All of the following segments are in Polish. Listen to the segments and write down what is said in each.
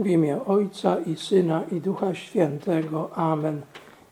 W imię Ojca i Syna i Ducha Świętego. Amen.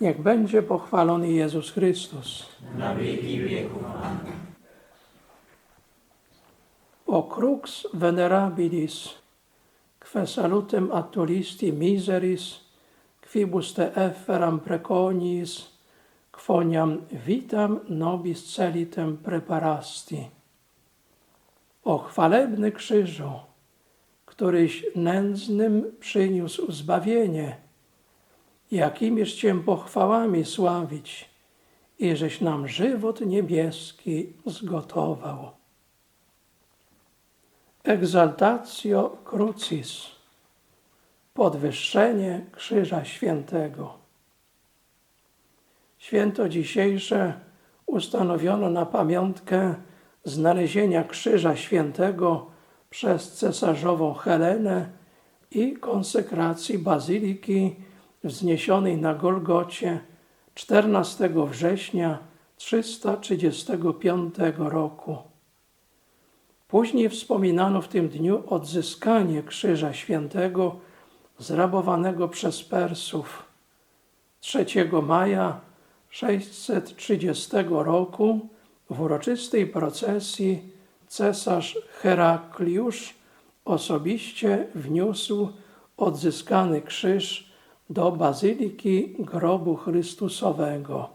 Niech będzie pochwalony Jezus Chrystus. na wieki wieków. Amen. O crux venerabilis, que salutem attulisti miseris, quibus te efferam preconiis, quoniam vitam nobis celitem preparasti. O chwalebny krzyżu, któryś nędznym przyniósł zbawienie, jakimiż Cię pochwałami sławić, i żeś nam żywot niebieski zgotował. Exaltatio Crucis, podwyższenie Krzyża Świętego. Święto dzisiejsze ustanowiono na pamiątkę znalezienia Krzyża Świętego przez cesarzową Helenę i konsekracji bazyliki wzniesionej na Golgocie 14 września 335 roku. Później wspominano w tym dniu odzyskanie Krzyża Świętego zrabowanego przez Persów. 3 maja 630 roku w uroczystej procesji cesarz Herakliusz osobiście wniósł odzyskany krzyż do bazyliki grobu Chrystusowego.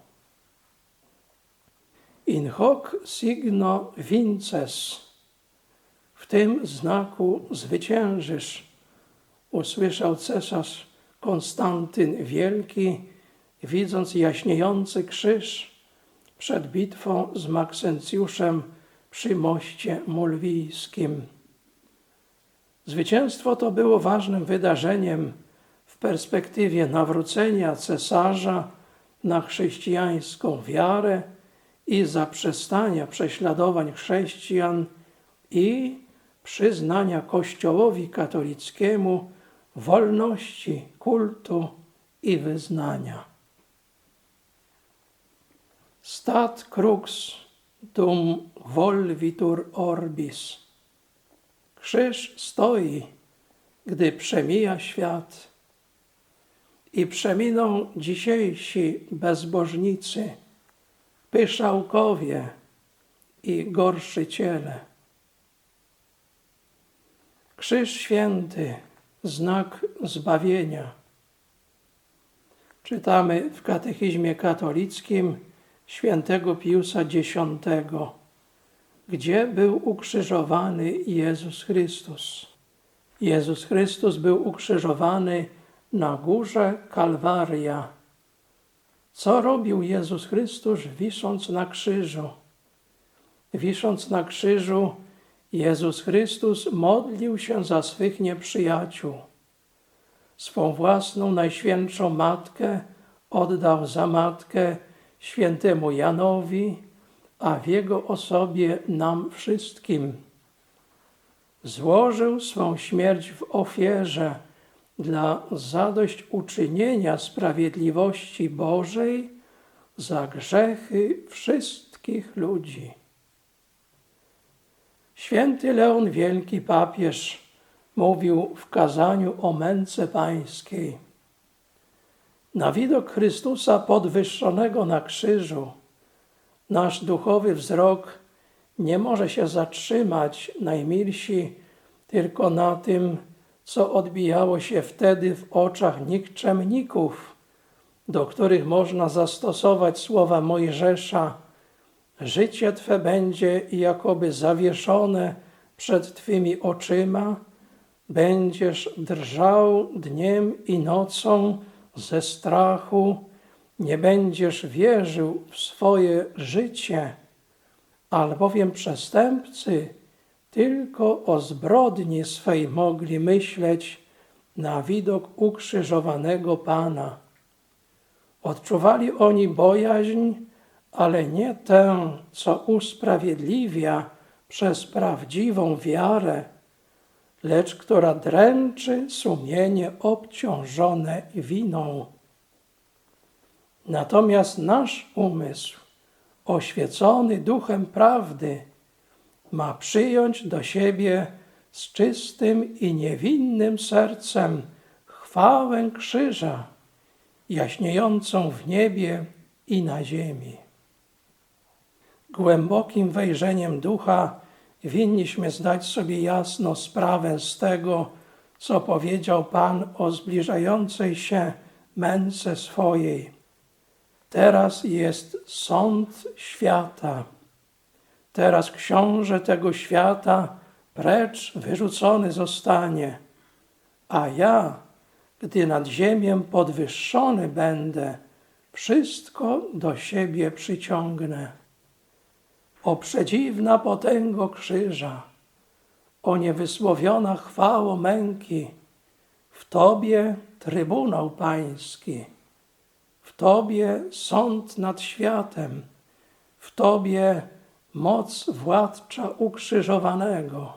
In hoc signo vinces w tym znaku zwyciężysz, usłyszał cesarz Konstantyn Wielki, widząc jaśniejący krzyż przed bitwą z Maksencjuszem przy moście mulwijskim. Zwycięstwo to było ważnym wydarzeniem w perspektywie nawrócenia cesarza na chrześcijańską wiarę i zaprzestania prześladowań chrześcijan i przyznania Kościołowi katolickiemu wolności kultu i wyznania. Stat crux dum volvitur orbis. Krzyż stoi, gdy przemija świat i przeminą dzisiejsi bezbożnicy, pyszałkowie i gorszyciele. Krzyż święty, znak zbawienia. Czytamy w katechizmie katolickim świętego Piusa X, gdzie był ukrzyżowany Jezus Chrystus. Jezus Chrystus był ukrzyżowany na górze Kalwaria. Co robił Jezus Chrystus wisząc na krzyżu? Wisząc na krzyżu, Jezus Chrystus modlił się za swych nieprzyjaciół. Swą własną najświętszą matkę oddał za matkę świętemu Janowi, a w Jego osobie nam wszystkim. Złożył swą śmierć w ofierze dla zadośćuczynienia sprawiedliwości Bożej za grzechy wszystkich ludzi. Święty Leon Wielki papież mówił w kazaniu o męce pańskiej. Na widok Chrystusa podwyższonego na krzyżu, nasz duchowy wzrok nie może się zatrzymać, najmilsi, tylko na tym, co odbijało się wtedy w oczach nikczemników, do których można zastosować słowa Mojżesza: Życie Twe będzie jakoby zawieszone przed Twymi oczyma, będziesz drżał dniem i nocą ze strachu, nie będziesz wierzył w swoje życie, albowiem przestępcy tylko o zbrodni swej mogli myśleć na widok ukrzyżowanego Pana. Odczuwali oni bojaźń, ale nie tę, co usprawiedliwia przez prawdziwą wiarę, lecz która dręczy sumienie obciążone winą. Natomiast nasz umysł, oświecony duchem prawdy, ma przyjąć do siebie z czystym i niewinnym sercem chwałę krzyża, jaśniejącą w niebie i na ziemi. Głębokim wejrzeniem ducha winniśmy zdać sobie jasno sprawę z tego, co powiedział Pan o zbliżającej się męce swojej. Teraz jest sąd świata. Teraz książę tego świata precz wyrzucony zostanie, a ja, gdy nad ziemię podwyższony będę, wszystko do siebie przyciągnę. O przedziwna potęgo krzyża, o niewysłowiona chwało męki, w Tobie Trybunał Pański, w Tobie sąd nad światem, w Tobie moc władcza ukrzyżowanego.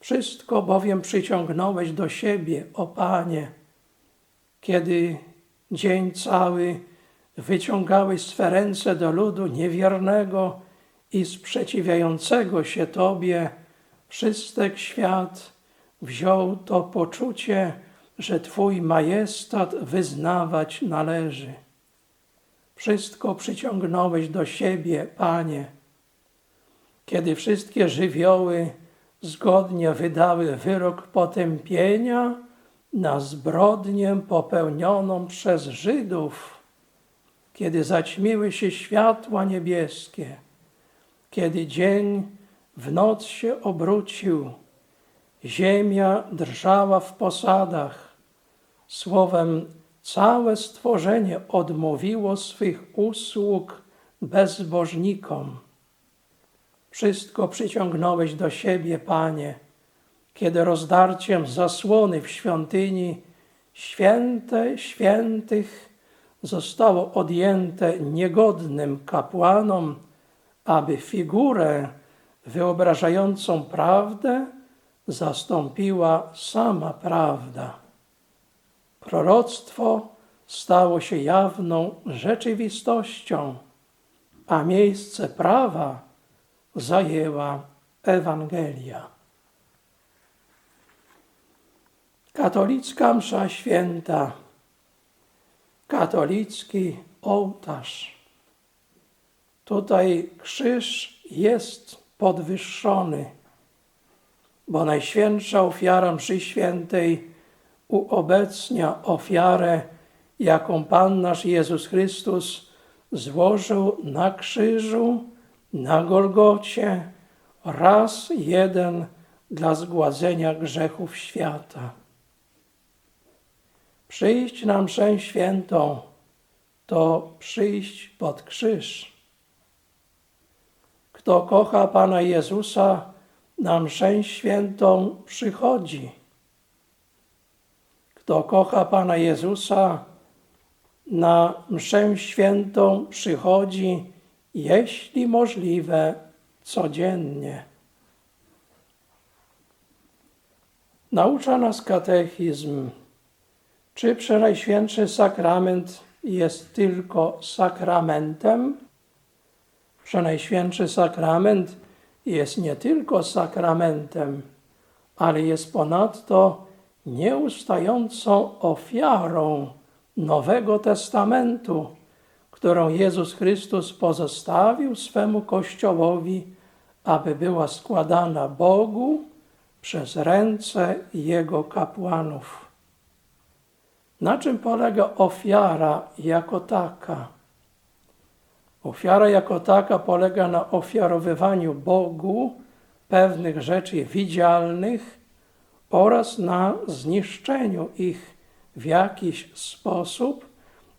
Wszystko bowiem przyciągnąłeś do siebie, o Panie, kiedy dzień cały wyciągałeś swe ręce do ludu niewiernego i sprzeciwiającego się Tobie, wszystek świat wziął to poczucie, że Twój majestat wyznawać należy. Wszystko przyciągnąłeś do siebie, Panie. Kiedy wszystkie żywioły zgodnie wydały wyrok potępienia na zbrodnię popełnioną przez Żydów, kiedy zaćmiły się światła niebieskie, kiedy dzień w noc się obrócił, ziemia drżała w posadach, słowem całe stworzenie odmówiło swych usług bezbożnikom. Wszystko przyciągnąłeś do siebie, Panie, kiedy rozdarciem zasłony w świątyni święte świętych zostało odjęte niegodnym kapłanom, aby figurę wyobrażającą prawdę zastąpiła sama prawda. Proroctwo stało się jawną rzeczywistością, a miejsce prawa zajęła Ewangelia. Katolicka msza święta, katolicki ołtarz. Tutaj krzyż jest podwyższony, bo najświętsza ofiara mszy świętej uobecnia ofiarę, jaką Pan nasz Jezus Chrystus złożył na krzyżu, na Golgocie, raz jeden dla zgładzenia grzechów świata. Przyjść na mszę świętą to przyjść pod krzyż. Kto kocha Pana Jezusa, na mszę świętą przychodzi. Kto kocha Pana Jezusa, na mszę świętą przychodzi jeśli możliwe, codziennie. Naucza nas katechizm, czy Przenajświętszy Sakrament jest tylko sakramentem? Przenajświętszy Sakrament jest nie tylko sakramentem, ale jest ponadto nieustającą ofiarą Nowego Testamentu, którą Jezus Chrystus pozostawił swemu Kościołowi, aby była składana Bogu przez ręce Jego kapłanów. Na czym polega ofiara jako taka? Ofiara jako taka polega na ofiarowywaniu Bogu pewnych rzeczy widzialnych oraz na zniszczeniu ich w jakiś sposób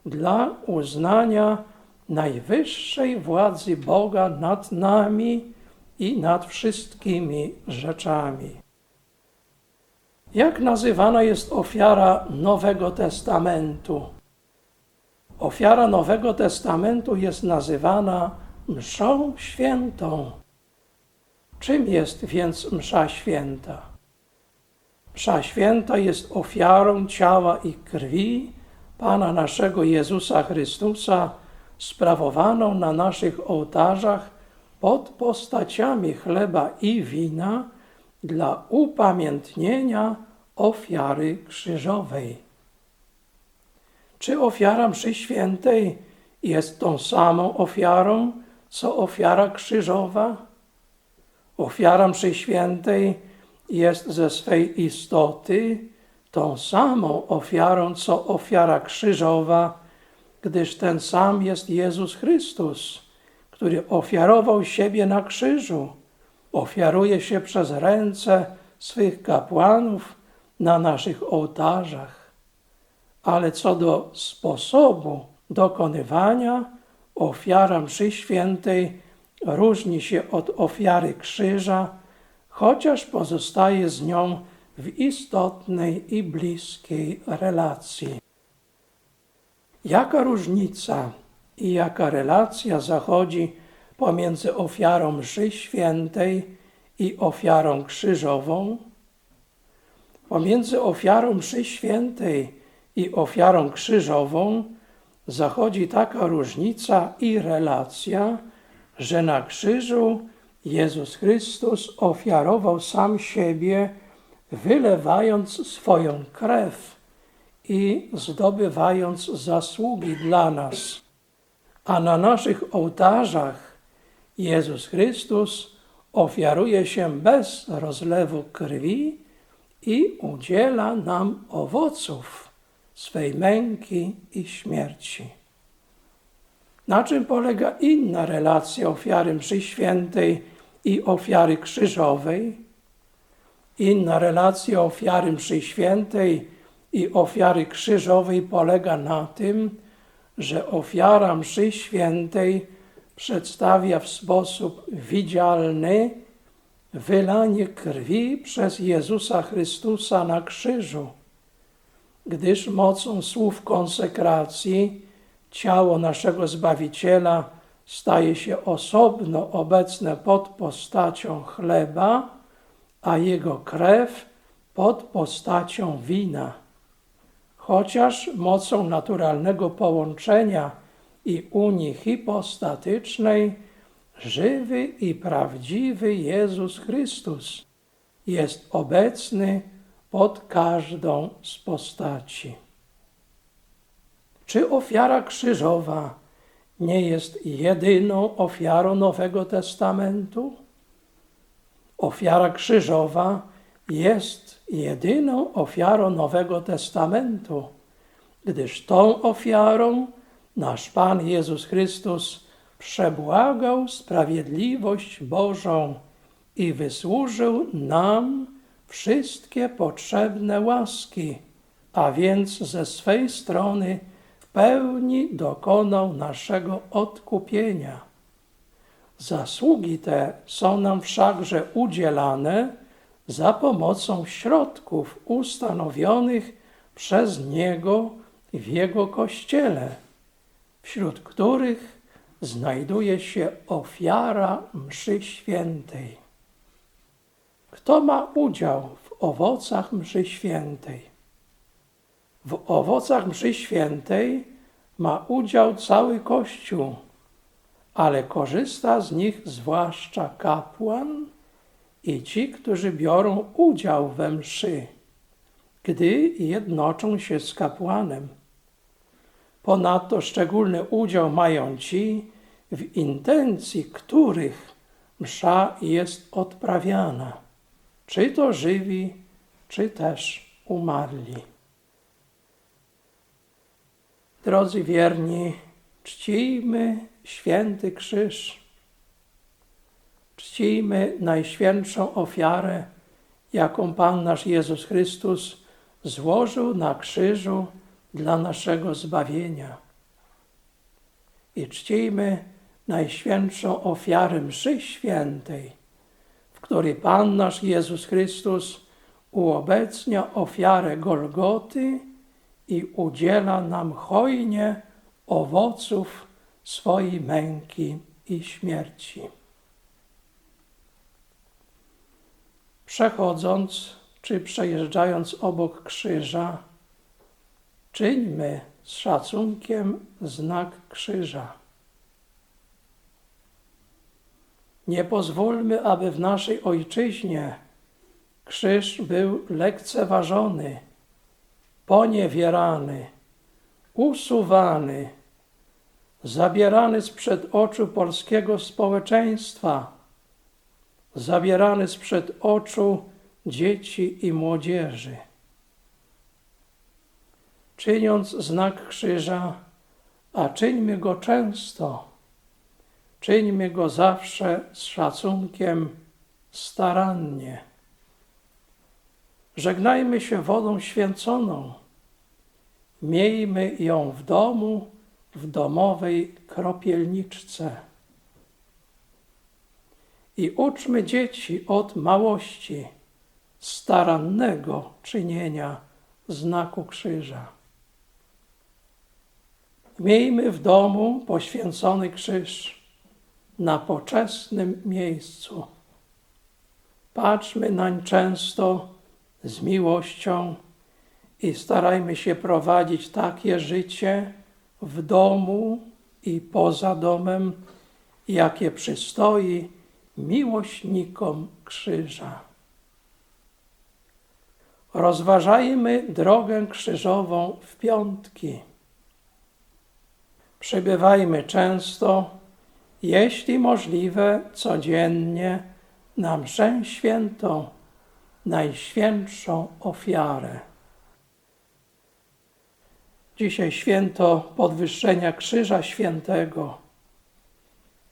dla uznania najwyższej władzy Boga nad nami i nad wszystkimi rzeczami. Jak nazywana jest ofiara Nowego Testamentu? Ofiara Nowego Testamentu jest nazywana mszą świętą. Czym jest więc msza święta? Msza święta jest ofiarą ciała i krwi Pana naszego Jezusa Chrystusa, sprawowaną na naszych ołtarzach pod postaciami chleba i wina dla upamiętnienia ofiary krzyżowej. Czy ofiara mszy świętej jest tą samą ofiarą, co ofiara krzyżowa? Ofiara mszy świętej jest ze swej istoty tą samą ofiarą, co ofiara krzyżowa, gdyż ten sam jest Jezus Chrystus, który ofiarował siebie na krzyżu, ofiaruje się przez ręce swych kapłanów na naszych ołtarzach. Ale co do sposobu dokonywania, ofiara mszy świętej różni się od ofiary krzyża, chociaż pozostaje z nią w istotnej i bliskiej relacji. Jaka różnica i jaka relacja zachodzi pomiędzy ofiarą mszy świętej i ofiarą krzyżową? Pomiędzy ofiarą mszy świętej i ofiarą krzyżową zachodzi taka różnica i relacja, że na krzyżu Jezus Chrystus ofiarował sam siebie, wylewając swoją krew i zdobywając zasługi dla nas. A na naszych ołtarzach Jezus Chrystus ofiaruje się bez rozlewu krwi i udziela nam owoców swej męki i śmierci. Na czym polega inna relacja ofiary mszy świętej i ofiary krzyżowej? Inna relacja ofiary mszy świętej i ofiary krzyżowej polega na tym, że ofiara mszy świętej przedstawia w sposób widzialny wylanie krwi przez Jezusa Chrystusa na krzyżu, gdyż mocą słów konsekracji ciało naszego Zbawiciela staje się osobno obecne pod postacią chleba, a jego krew pod postacią wina. Chociaż mocą naturalnego połączenia i unii hipostatycznej, żywy i prawdziwy Jezus Chrystus jest obecny pod każdą z postaci. Czy ofiara krzyżowa nie jest jedyną ofiarą Nowego Testamentu? Ofiara krzyżowa jest jedyną ofiarą Nowego Testamentu, gdyż tą ofiarą nasz Pan Jezus Chrystus przebłagał sprawiedliwość Bożą i wysłużył nam wszystkie potrzebne łaski, a więc ze swej strony w pełni dokonał naszego odkupienia. Zasługi te są nam wszakże udzielane za pomocą środków ustanowionych przez Niego w Jego Kościele, wśród których znajduje się ofiara mszy świętej. Kto ma udział w owocach mszy świętej? W owocach mszy świętej ma udział cały Kościół, ale korzysta z nich zwłaszcza kapłan i ci, którzy biorą udział we mszy, gdy jednoczą się z kapłanem. Ponadto szczególny udział mają ci, w intencji których msza jest odprawiana, czy to żywi, czy też umarli. Drodzy wierni, czcijmy święty krzyż. Czcijmy najświętszą ofiarę, jaką Pan nasz Jezus Chrystus złożył na krzyżu dla naszego zbawienia. I czcijmy najświętszą ofiarę mszy świętej, w której Pan nasz Jezus Chrystus uobecnia ofiarę Golgoty i udziela nam hojnie owoców swojej męki i śmierci. Przechodząc czy przejeżdżając obok krzyża, czyńmy z szacunkiem znak krzyża. Nie pozwólmy, aby w naszej ojczyźnie krzyż był lekceważony, poniewierany, usuwany, zabierany sprzed oczu polskiego społeczeństwa, zabierany sprzed oczu dzieci i młodzieży. Czyniąc znak krzyża, a czyńmy go często, czyńmy go zawsze z szacunkiem, starannie. Żegnajmy się wodą święconą. Miejmy ją w domu, w domowej kropielniczce. I uczmy dzieci od małości starannego czynienia znaku krzyża. Miejmy w domu poświęcony krzyż na poczesnym miejscu. Patrzmy nań często z miłością i starajmy się prowadzić takie życie w domu i poza domem, jakie przystoi miłośnikom krzyża. Rozważajmy drogę krzyżową w piątki. Przybywajmy często, jeśli możliwe, codziennie na mszę świętą, najświętszą ofiarę. Dzisiaj święto podwyższenia Krzyża Świętego.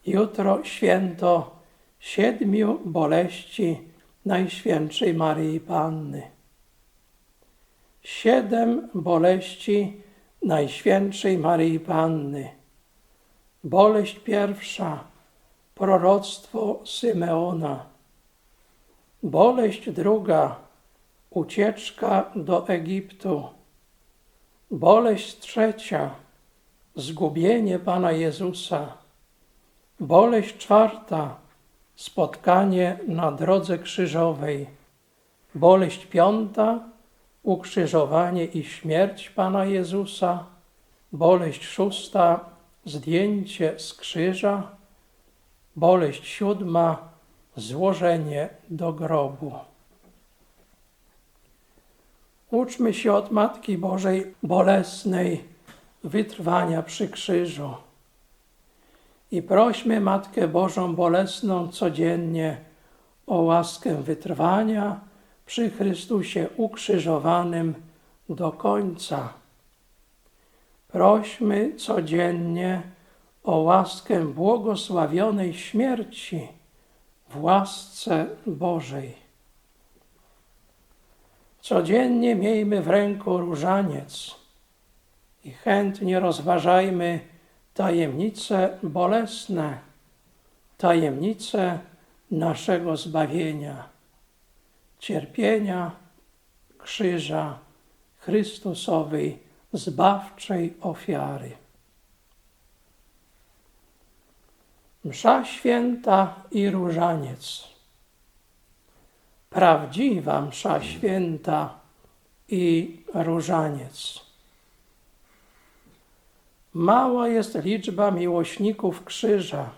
Jutro święto siedmiu boleści Najświętszej Maryi Panny. Siedem boleści Najświętszej Maryi Panny. Boleść pierwsza, proroctwo Symeona. Boleść druga, ucieczka do Egiptu. Boleść trzecia, zgubienie Pana Jezusa. Boleść czwarta, spotkanie na drodze krzyżowej. Boleść piąta, ukrzyżowanie i śmierć Pana Jezusa. Boleść szósta, zdjęcie z krzyża. Boleść siódma, złożenie do grobu. Uczmy się od Matki Bożej bolesnej wytrwania przy krzyżu. I prośmy Matkę Bożą bolesną codziennie o łaskę wytrwania przy Chrystusie ukrzyżowanym do końca. Prośmy codziennie o łaskę błogosławionej śmierci w łasce Bożej. Codziennie miejmy w ręku różaniec i chętnie rozważajmy tajemnice bolesne, tajemnice naszego zbawienia, cierpienia krzyża Chrystusowej zbawczej ofiary. Msza święta i różaniec. Prawdziwa msza święta i różaniec. Mała jest liczba miłośników krzyża.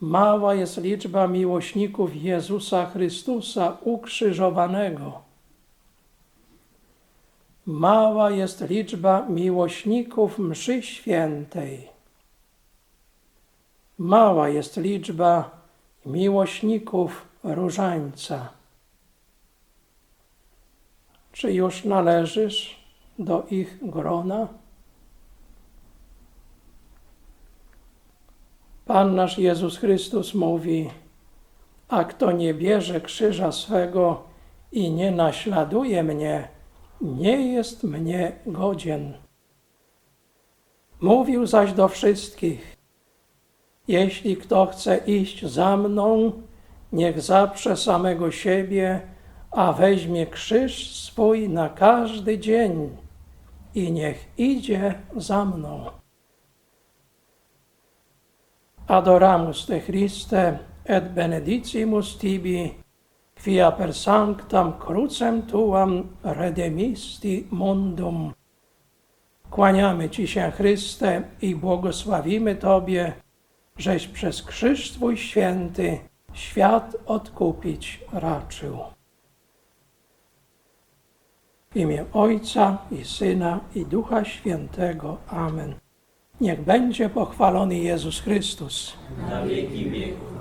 Mała jest liczba miłośników Jezusa Chrystusa ukrzyżowanego. Mała jest liczba miłośników mszy świętej. Mała jest liczba miłośników różańca. Czy już należysz do ich grona? Pan nasz Jezus Chrystus mówi: A kto nie bierze krzyża swego i nie naśladuje mnie, nie jest mnie godzien. Mówił zaś do wszystkich: Jeśli kto chce iść za mną, niech zaprze samego siebie, a weźmie krzyż swój na każdy dzień i niech idzie za mną. Adoramus te Christe et benedicimus tibi, quia per sanctam crucem tuam redemisti mundum. Kłaniamy Ci się, Chryste, i błogosławimy Tobie, żeś przez krzyż Twój święty świat odkupić raczył. W imię Ojca i Syna i Ducha Świętego. Amen. Niech będzie pochwalony Jezus Chrystus. Na wieki wieków.